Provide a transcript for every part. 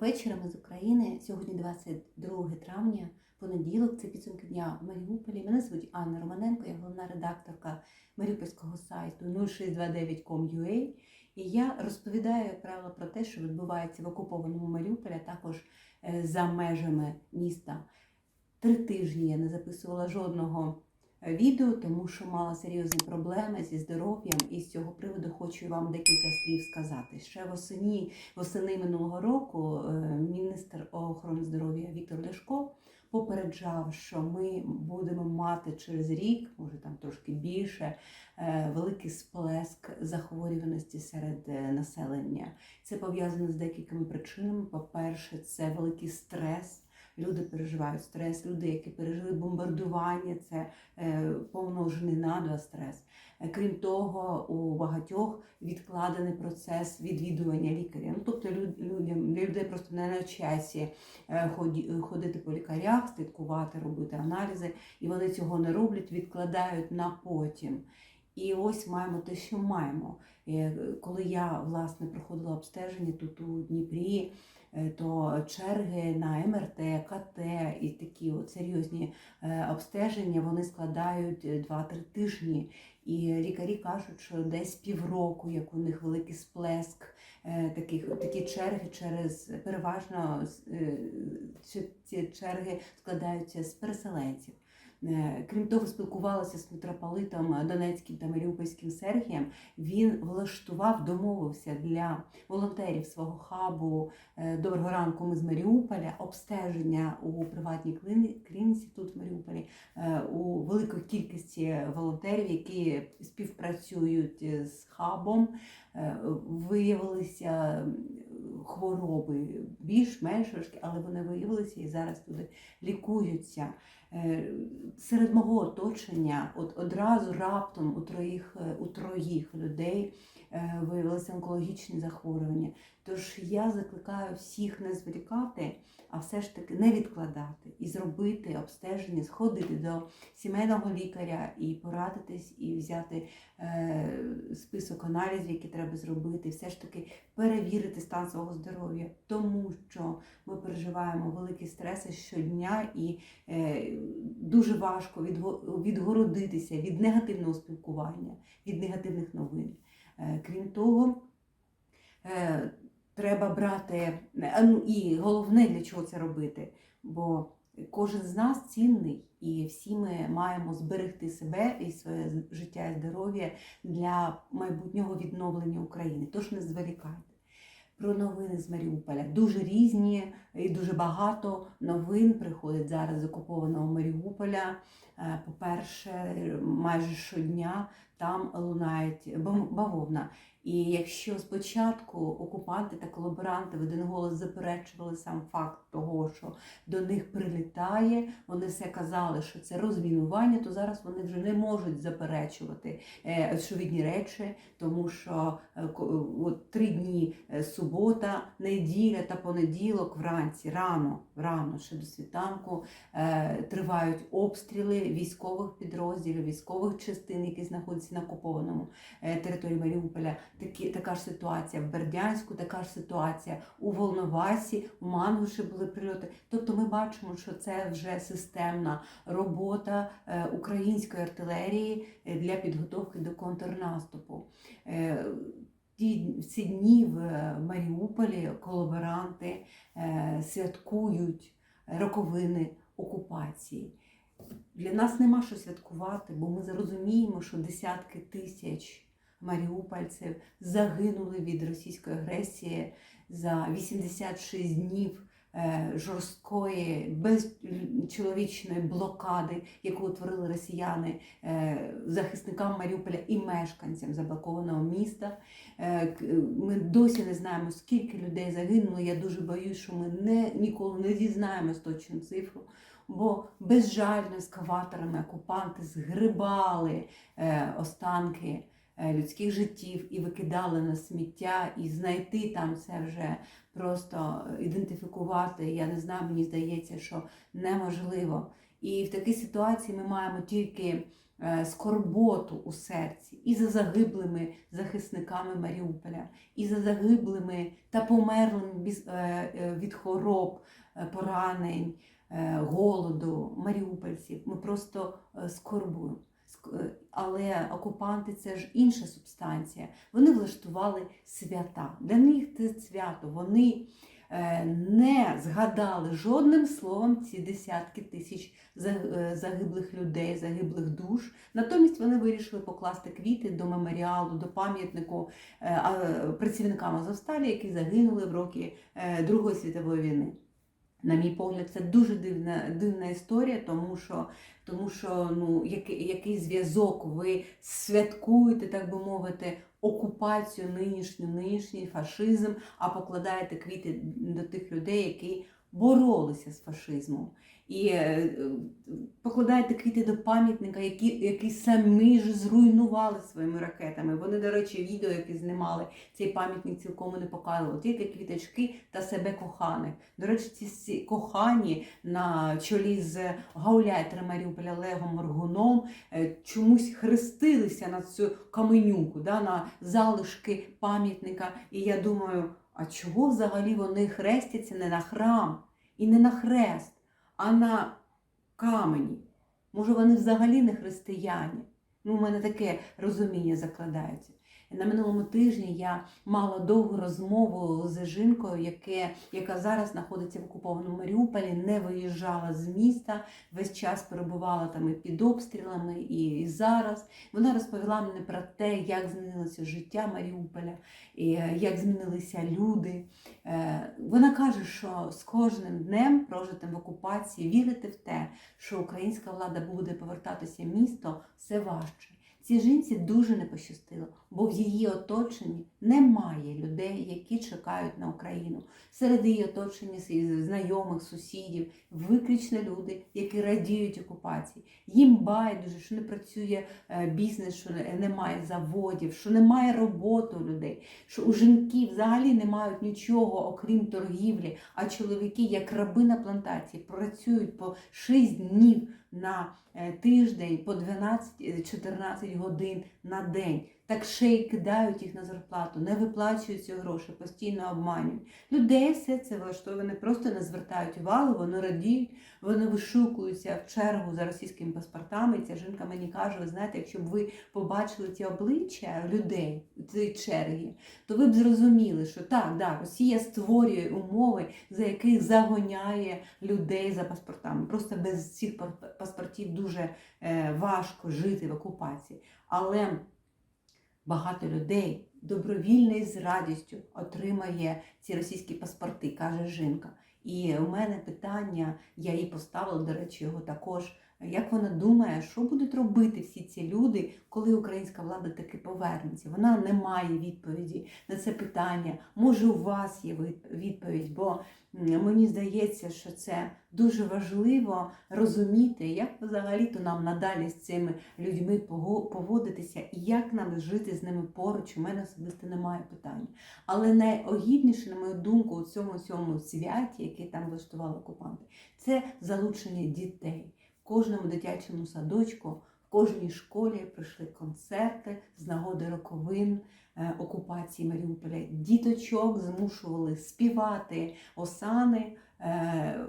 вечора ми з України. Сьогодні 22 травня, понеділок, це підсумки дня в Маріуполі. Мене звуть Анна Романенко, я головна редакторка маріупольського сайту 0629.com.ua. І я розповідаю, як правило, про те, що відбувається в окупованому Маріуполі, а також е, за межами міста. Три тижні я не записувала жодного відео, тому що мала серйозні проблеми зі здоров'ям, і з цього приводу хочу вам декілька слів сказати. Ще восені, восени минулого року е, міністр охорони здоров'я Віктор Ляшко попереджав, що ми будемо мати через рік, може там трошки більше, е, великий сплеск захворюваності серед е, населення. Це пов'язано з декількома причинами. По-перше, це великий стрес. Люди переживають стрес, люди, які пережили бомбардування, це е, помножений на два стрес. Е, Крім того, у багатьох відкладений процес відвідування лікаря. Ну, тобто людям людей просто не на часі е, ходити по лікарях, слідкувати, робити аналізи, і вони цього не роблять, відкладають на потім. І ось маємо те, що маємо. Е, Коли я власне проходила обстеження тут у Дніпрі, е, то черги на МРТ, КТ і такі от серйозні е, обстеження вони складають е, 2-3 тижні. І лікарі кажуть, що десь півроку, як у них великий сплеск, таких такі черги через переважно ці черги складаються з переселенців. Е, Крім того, спілкувалася з митрополитом Донецьким та Маріупольським Сергієм. Він влаштував, домовився для волонтерів свого хабу е, Доброго ранку. Ми з Маріуполя обстеження у приватній кліні- клініці тут в Маріуполі е, у великої кількості волонтерів, які співпрацюють з хабом. Виявилися хвороби більш-менш але вони виявилися і зараз люди лікуються. Е, Серед мого оточення, от одразу раптом у троїх, е, у троїх людей е, виявилися онкологічні захворювання. Тож я закликаю всіх не зволікати, а все ж таки не відкладати і зробити обстеження, сходити до сімейного лікаря і порадитись, і взяти список аналізів, які треба зробити, все ж таки перевірити стан свого здоров'я, тому що ми переживаємо великі стреси щодня і дуже важко відго- відгородитися від негативного спілкування, від негативних новин. Е, крім того, е, треба брати, е, ну і головне для чого це робити, бо кожен з нас цінний, і всі ми маємо зберегти себе і своє життя і здоров'я для майбутнього відновлення України. Тож не зволікайте. Про новини з Маріуполя дуже різні і дуже багато новин приходить зараз з окупованого Маріуполя. Е, По-перше, майже щодня там лунають бавовна. І якщо спочатку окупанти та колаборанти в один голос заперечували сам факт того, що до них прилітає, вони все казали, що це розмінування, то зараз вони вже не можуть заперечувати е, очевидні речі, тому що е, от три дні субота, неділя та понеділок вранці, рано, рано ще до світанку тривають обстріли військових підрозділів, військових частин, які знаходяться на окупованому е, території Маріуполя. Такі, така ж ситуація в Бердянську, така ж ситуація у Волновасі, у Мангуші були прильоти. Тобто ми бачимо, що це вже системна робота е, української артилерії е, для підготовки до контрнаступу. Ті- в ці дні в Маріуполі колаборанти святкують роковини окупації. Для нас нема що святкувати, бо ми зрозуміємо, що десятки тисяч маріупольців загинули від російської агресії за 86 днів е, жорсткої, безчоловічної блокади, яку утворили росіяни е, захисникам Маріуполя і мешканцям заблокованого міста. Е, Ми досі не знаємо, скільки людей загинуло. Я дуже боюсь, що ми не, ніколи не дізнаємось точну цифру. Бо безжально ескаваторами окупанти згрибали е, останки е, людських життів і викидали на сміття, і знайти там це вже просто ідентифікувати. Я не знаю, мені здається, що неможливо. І в такій ситуації ми маємо тільки е, скорботу у серці і за загиблими захисниками Маріуполя, і за загиблими та померлими від хвороб, поранень, голоду маріупольців. Ми просто е, скорбуємо. Е, Але окупанти це ж інша субстанція. Вони влаштували свята. Для них це свято. Вони е, не згадали жодним словом ці десятки тисяч е, загиблих людей, загиблих душ. Натомість вони вирішили покласти квіти до меморіалу, до пам'ятнику е, працівникам Азовсталі, які загинули в роки е, Другої світової війни. На мій погляд, це дуже дивна, дивна історія, тому що, тому що ну, який, який зв'язок ви святкуєте, так би мовити, окупацію нинішню, нинішній фашизм, а покладаєте квіти до тих людей, які боролися з фашизмом. І е, е, покладаєте квіти до пам'ятника, які, які самі ж зруйнували своїми ракетами. Вони, до речі, відео, які знімали, цей пам'ятник цілком не показували, тільки квіточки та себе коханих. До речі, ці кохані на чолі з гауляйтером Маріуполя Олегом Моргуном е, чомусь хрестилися на цю каменюку, да, на залишки пам'ятника. І я думаю, а чого взагалі вони хрестяться не на храм і не на хрест, а на камені? Може, вони взагалі не християні? Ну, у мене таке розуміння закладається. На минулому тижні я мала довгу розмову з жінкою, яке, яка зараз знаходиться в окупованому Маріуполі, не виїжджала з міста, весь час перебувала там і під обстрілами, і, і зараз. Вона розповіла мені про те, як змінилося життя Маріуполя, і е, як змінилися люди. Е, Вона каже, що з кожним днем, прожитим в окупації, вірити в те, що українська влада буде повертатися в місто, все важче. Цій жінці дуже не пощастило, бо в її оточенні немає людей, які чекають на Україну. Серед її оточення знайомих, сусідів, виключно люди, які радіють окупації. Їм байдуже, що не працює е, бізнес, що немає заводів, що немає роботи у людей, що у жінків взагалі не мають нічого, окрім торгівлі, а чоловіки, як раби на плантації, працюють по 6 днів на е, тиждень, по 12-14 годин на день. Так ще й кидають їх на зарплату, не виплачують ці гроші, постійно обманюють. Людей все це влаштовує, вони просто не звертають увагу, вони радіють, вони вишукуються в чергу за російськими паспортами. Ця жінка мені каже: ви знаєте, якщо б ви побачили ті обличчя людей у цій чергі, то ви б зрозуміли, що так, да, Росія створює умови, за яких загоняє людей за паспортами. Просто без цих паспортів дуже е, важко жити в окупації. Але багато людей добровільно і з радістю отримає ці російські паспорти, каже жінка. І у мене питання, я їй поставила, до речі, його також. Як вона думає, що будуть робити всі ці люди, коли українська влада таки повернеться? Вона не має відповіді на це питання. Може, у вас є відповідь, бо мені здається, що це дуже важливо розуміти, як взагалі-то нам надалі з цими людьми поводитися і як нам жити з ними поруч. У мене особисто немає питань. Але найогідніше, на мою думку, у цьому цьому святі, яке там влаштували окупанти, це залучення дітей. Кожному дитячому садочку, в кожній школі прийшли концерти з нагоди роковин е, окупації Маріуполя. Діточок змушували співати осани е,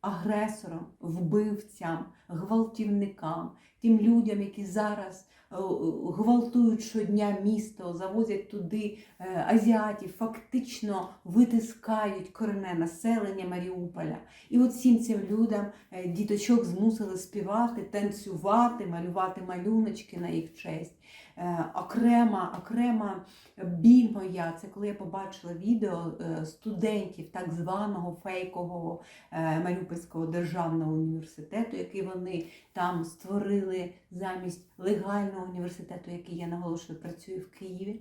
агресорам, вбивцям, гвалтівникам, тим людям, які зараз гвалтують щодня місто, завозять туди е, азіатів, фактично витискають коренне населення Маріуполя. І от всім цим людям е, діточок змусили співати, танцювати, малювати малюночки на їх честь. Е, Окрема, окрема біль моя, це коли я побачила відео е, студентів так званого фейкового е, Маріупольського державного університету, який вони там створили замість легального університету, який я наголошую, працює в Києві.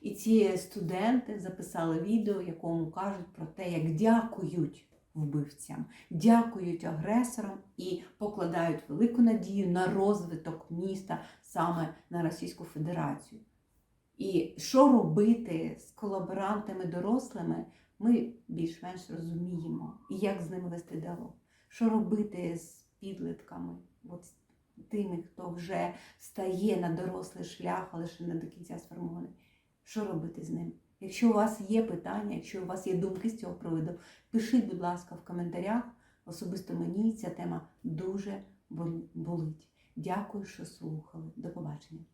І ці студенти записали відео, якому кажуть про те, як дякують вбивцям, дякують агресорам і покладають велику надію на розвиток міста саме на Російську Федерацію. І що робити з колаборантами дорослими, ми більш-менш розуміємо, і як з ними вести діалог. Що робити з підлітками? От тими, хто вже стає на дорослий шлях, але ще не до кінця сформований. Що робити з ним? Якщо у вас є питання, якщо у вас є думки з цього приводу, пишіть, будь ласка, в коментарях. Особисто мені ця тема дуже болить. Дякую, що слухали. До побачення.